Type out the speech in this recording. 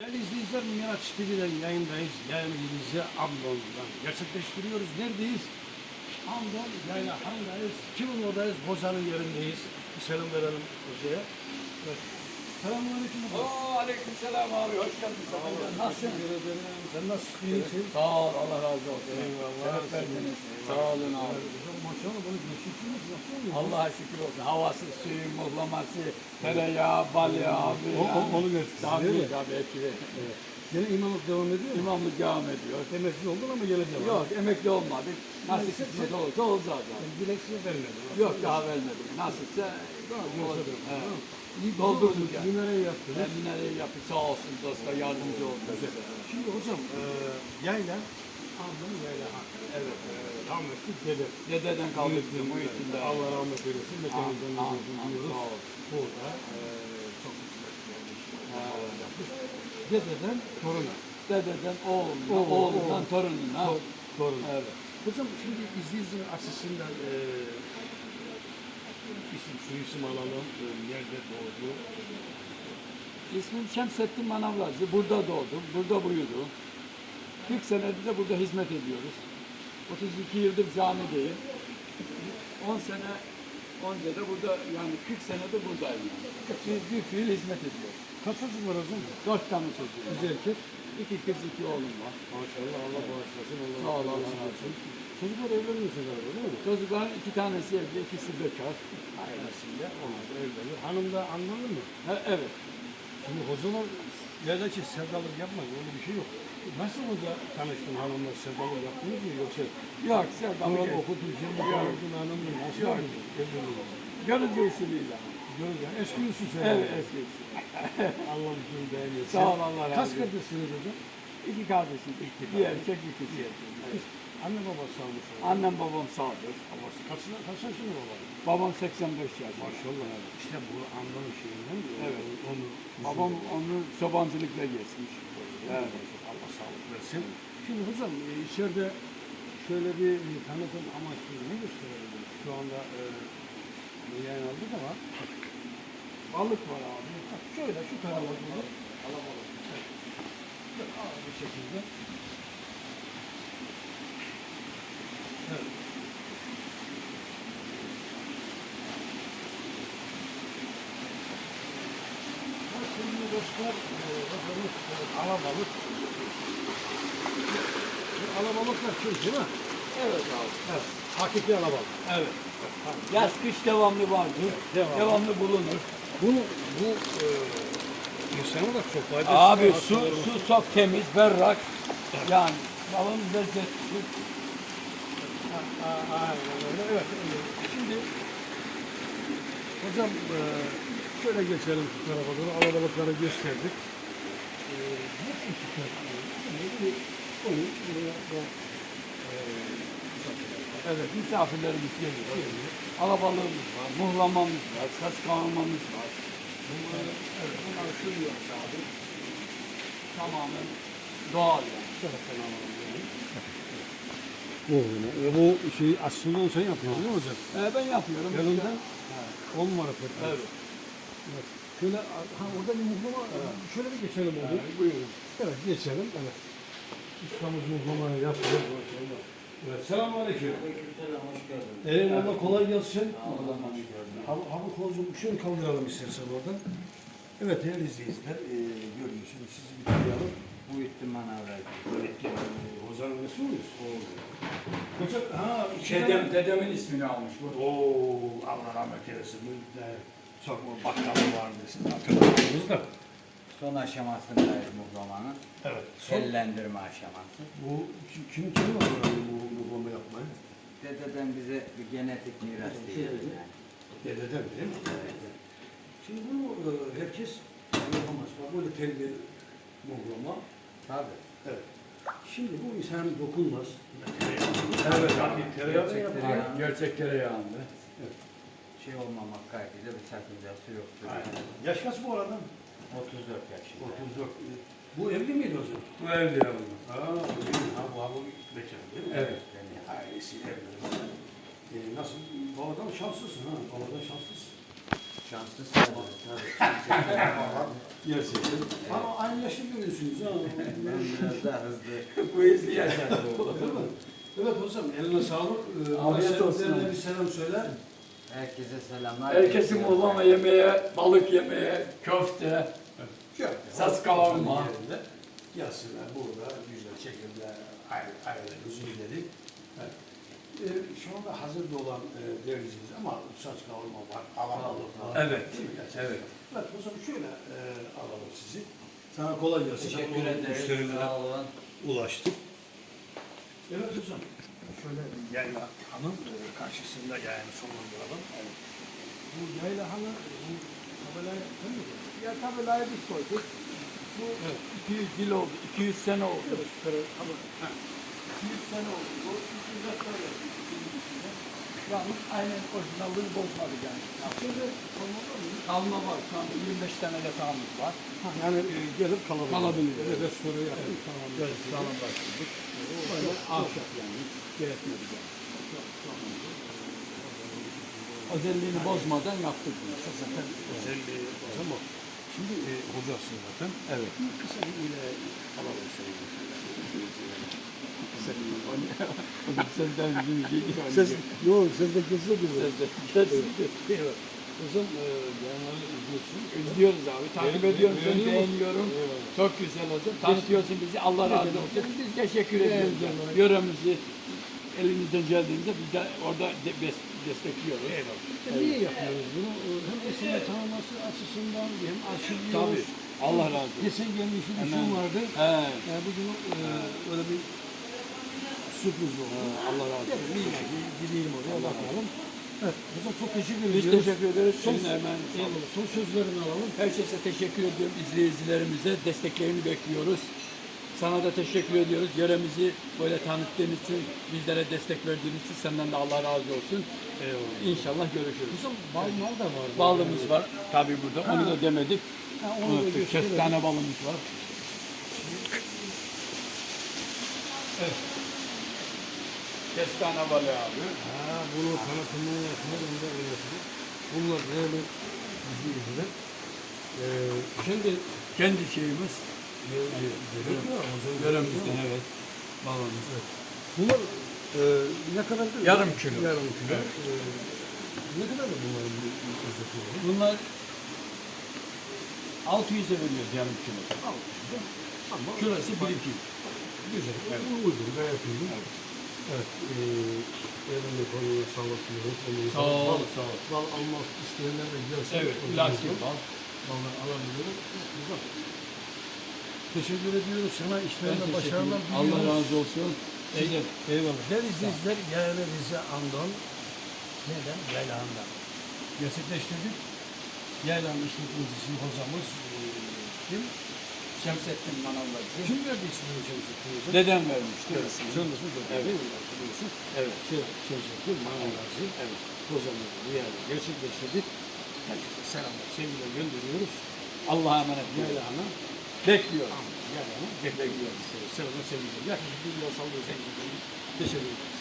Değerli izleyiciler Miraç TV'den yayındayız. Yayınımızı Amdon'dan gerçekleştiriyoruz. Neredeyiz? Amdon Yayla Han'dayız. Kimin oradayız? Hoca'nın yerindeyiz. Bir selam verelim Hoca'ya. Evet. Selamünaleyküm. Oo, aleykümselam abi, hoş geldin. Nasılsın? Teşekkür ederim. Sen nasılsın? İyisin. Sağ ol, Allah razı olsun. Eyvallah. Şeref verdiniz. Sağ olun abi. Maşallah böyle geçiyorsunuz. Nasıl oluyor? Allah'a şükür olsun. Havası, suyu, muhlaması, tereyağı, bal yağı abi. O- o- onu getirsin, değil Tabii, mi? tabii, etkili. Yine imamlık devam ediyor mu? İmamlık devam ediyor. Emekli oldun ama yine devam. Yok, emekli olmadık. Nasıl Neyse, kısmet olursa olacağız abi. Dilekçe vermedi. Yok, daha vermedik. Yoksa olacak. Evet. Doldurduk yani. Numarayı yaptınız. Kendine yapı sağ olsun dostlar, yardımcı oldu. Şimdi hocam e, yayla, ablam yayla hakkı. Evet. E, rahmetli dede. Dededen kaldık bu içinde. Allah rahmet eylesin. Mekanımızdan Amin, nurunu amin, diliyoruz. sağ ol. Burada e, çok yapmış. Dededen toruna. Dededen oğluna, Oğul, oğlundan torununa. Tor- torun. Evet. Hocam şimdi izleyiciler açısından e, isim, şu isim alalım. E, nerede doğdu? İsmim Şemsettin Manavlacı. Burada doğdum, burada büyüdüm. 40 senedir de burada hizmet ediyoruz. 32 yıldır camideyim. 10 sene önce de burada yani 40 senedir buradayım. Yani. Bir, bir fiil hizmet ediyoruz. Kaç çocuk var hocam? 4 tane çocuğum. Kız erkek. İki kız, iki oğlum var. Maşallah Allah bağışlasın. Allah Sağ ol, Allah Allah razı olsun. Çocuklar evlenmiyorsa galiba değil mi? Çocukların iki tanesi evli, ikisi bekar. Ailesiyle onlar da evlenir. Hanım da anladı mı? Ha, evet. Şimdi hocalar yerdeki sevdalık yapmaz. Öyle bir şey yok. Nasıl hoca tanıştın hanımla sevdalık yaptınız mı yoksa Yok, sevdalı Kur'an değil. okudun, şimdi gördün hanımla nasıl Yok. Evlendiniz. Görücü usulüyle. Görün ya eski usul Evet, sevdalık. eski usul. Allah bütün beğenirsin. Sağ ol, Allah razı Kaç kardeşsiniz hocam? İki kardeşim. Bir erkek, bir kız. Evet. Anne baba sağmış. Annem babam sağdır. Babası kaç, kaç yaşında baba? Babam 85 yaşında. Maşallah. İşte bu anlamı şeyinden Evet. onu Babam onu çobancılıkla geçmiş. Evet. Allah sağlık versin. Şimdi hocam e, içeride şöyle bir e, tanıtım amaçlı ne gösterelim? Şu anda e, yayın aldık ama balık var abi. Bak şöyle şu tarafa doğru. Alabalık. Evet. Böyle ağır bir şekilde. Evet. Sevgili dostlar, bakalım alabalık. Bu alabalıklar şey değil mi? Evet abi. Evet. Hakiki alabalık. Evet. Yaz kış devamlı vardır. Devamlı. Devamlı bulunur. Bunu bu e, insana da çok faydası Abi su, su çok temiz, berrak. Yani balın lezzetli. Aynen öyle. Evet. Şimdi hocam e, şöyle geçelim şu tarafa doğru. Alabalıkları gösterdik. E, buraya da e, Evet, misafirlerimiz geliyor. Alabalığımız var, muhlamamız var, saç kavurmamız var. Bunları, evet, bunları sürüyoruz abi. Tamamen doğal yani. Bu, e, bu şeyi aslında sen yapıyorsun değil mi hocam? Ee, ben yapıyorum. Yanında on numara pekmez. Evet. Evet. Şöyle ha, orada bir muhlama, şöyle bir geçelim oldu. Evet, buyurun. Evet geçelim. Evet. Ustamız muhlamayı yapıyor. Evet. Selamünaleyküm. Aleykümselam, hoş geldin. Eyvallah kolay gelsin. Allah'ım hoş geldin. Hava kolucuğum şöyle kaldıralım istersen oradan. Evet değerli izleyiciler e, görüyorsunuz sizi bir tanıyalım. Bu ihtimal araydı. E, Hoca'nın nesi oluyoruz? Hoca, ha iki Dedem, tane- dedemin ismini almış bu. Oo Allah rahmet eylesin. Bu da çok bakkalı vardı sizin arkadaşlarınız da. Son aşamasındayız muhlamanın. Evet. Son, Tellendirme aşaması. bu kim kim kim var yani bu muhlama yapmayı? Dededen bize bir genetik miras diyelim yani. Dededen değil mi? Şimdi bunu e, herkes yapamaz. Bak böyle tel bir muhlama. Tabii. Evet. Şimdi bu insan dokunmaz. Evet abi, tereyağı Gerçek tereyağı. Gerçek tereyağında. Şey olmamak kaydıyla bir sakıncası yoktur. Aynen. Yaş kaç bu arada? 34 yaşında. 34. Bu evli miydi o zaman? Bu evli yavrum. Aa, evli. ha bu abi bekar değil mi? Evet. Yani Ailesi evli. Ee, nasıl? Babadan şanslısın ha. Babadan şanslısın. Şanslı. Tabii. Gerçekten. Ama aynı yaşta görüyorsunuz ha. Ben biraz daha hızlı. Bu hızlı. Değil mi? Evet hocam eline sağlık. Ee, Afiyet olsun. Bir selam söyle. Herkese selamlar. Herkesin muhlama yemeğe, balık yemeğe, köfte. Saz kavurma. Gelsinler burada güzel şekilde ailemizi gidelim. Evet. Ee, şu anda hazırda olan e, devricimiz ama saç kavurma var, var. Evet, Değil mi gerçekten? evet. Evet o zaman şöyle e, alalım sizi. Sana kolay gelsin. Teşekkür müşterilere Sağ olun. ulaştık. Evet hocam. Şöyle yayla hanım e, karşısında yayını sonlandıralım. Evet. Bu yayla hanı bu tabelayı sen mi? Ya tabelayı biz koyduk. Bu 200 yıl oldu, 200 sene oldu. Ha. 200 sene oldu. Bu 200 sene oldu. Yalnız aynen orijinalliğini bozmadık yani. Şimdi? Kalma var. Şu anda 25 tane yatağımız var. Ha, yani e, gelip kalabilir. Kalabilir. Evet, restore yaptık. Evet, Tamam. Evet, sağlamlaştırdık. Böyle ahşap yani. Hiç gerekmedi yani. Özelliğini bozmadan yaptık. Zaten özelliği ama şimdi e, hocasın zaten. Evet. Kısa bir ile alalım seni. Senden bizim geliyor. Ses, yok sesde kızı gibi. Kesinlikle. Evet. Hocam e, izliyorsun. İzliyoruz abi. Takip Beğen- ediyorum seni beğeniyorum. Eyvallah. Çok güzel hocam. Tanıtıyorsun bizi. Allah razı olsun. Biz teşekkür ediyoruz. Yöremizi elimizden geldiğinde biz de orada destekliyoruz. Eyvallah. Niye yapıyoruz bunu? E, Hem ısınma tanıması açısından hem arşivliyoruz. Tabii. Allah razı olsun. Geçen gelmiş bir şey vardı. He. Yani bugün e, öyle bir sürpriz oldu. Allah razı olsun. Ki gideyim oraya bakalım. Evet, hocam çok teşekkür Biz ediyoruz. teşekkür ederiz. Son, hemen son sözlerini alalım. Herkese teşekkür ediyorum izleyicilerimize. Desteklerini bekliyoruz. Sana da teşekkür ediyoruz. Yöremizi böyle tanıttığın için, bizlere destek verdiğin için senden de Allah razı olsun. Eyvallah. İnşallah görüşürüz. Hocam bal mal da var. Balımız var tabii burada. Onu da demedik. Ha, onu da Unuttuk. gösterelim. Kestane balımız var. Evet. Kestane balı abi. Ha, bunu tanıtımını yapmak da öğretilir. Bunlar değerli izleyiciler. Ee, Şimdi kendi şeyimiz. Göremizden evet. Balımız. Bunlar e, ne kadar? Yarım kilo. Yarım kilo. Ee, ne kadar da bunların ücreti var? Bunlar 600'e veriyoruz yarım kilo. Ama Kilosu 1 2. güzel. Bu uygun, gayet uygun. Evet. Evet. E, elinde konuya sağlık diliyoruz. Sağ ol, Bal, sağ ol. bal almak isteyenler de gelsin. Evet, ilaçlı zaman bal. Ballar alabilirim. Güzel. Teşekkür ediyoruz sana. İşlerinde başarılar. Allah razı olsun. Size Eyvallah. Değerli izleyiciler, yani Rize Andon neden? Yaylağından gerçekleştirdik. Yaylağın işletmecisi hocamız e, kim? Şemsettin Manavlacı. Kim verdi ismini Şemsettin hocam? Dedem vermişti. Sen nasıl da Evet. değil mi? Hatırlıyorsun. Evet. Şey, Şemsettin Manavlacı Evet. hocamız bu yani gerçekleştirdik. Herkese selamlar, sevgiler gönderiyoruz. Allah'a emanet olun. Yaylağına, Bekliyorum. yaylağına bekliyoruz. Selamlar, sevgiler. Herkese bir yol sallıyoruz. Teşekkür ederiz.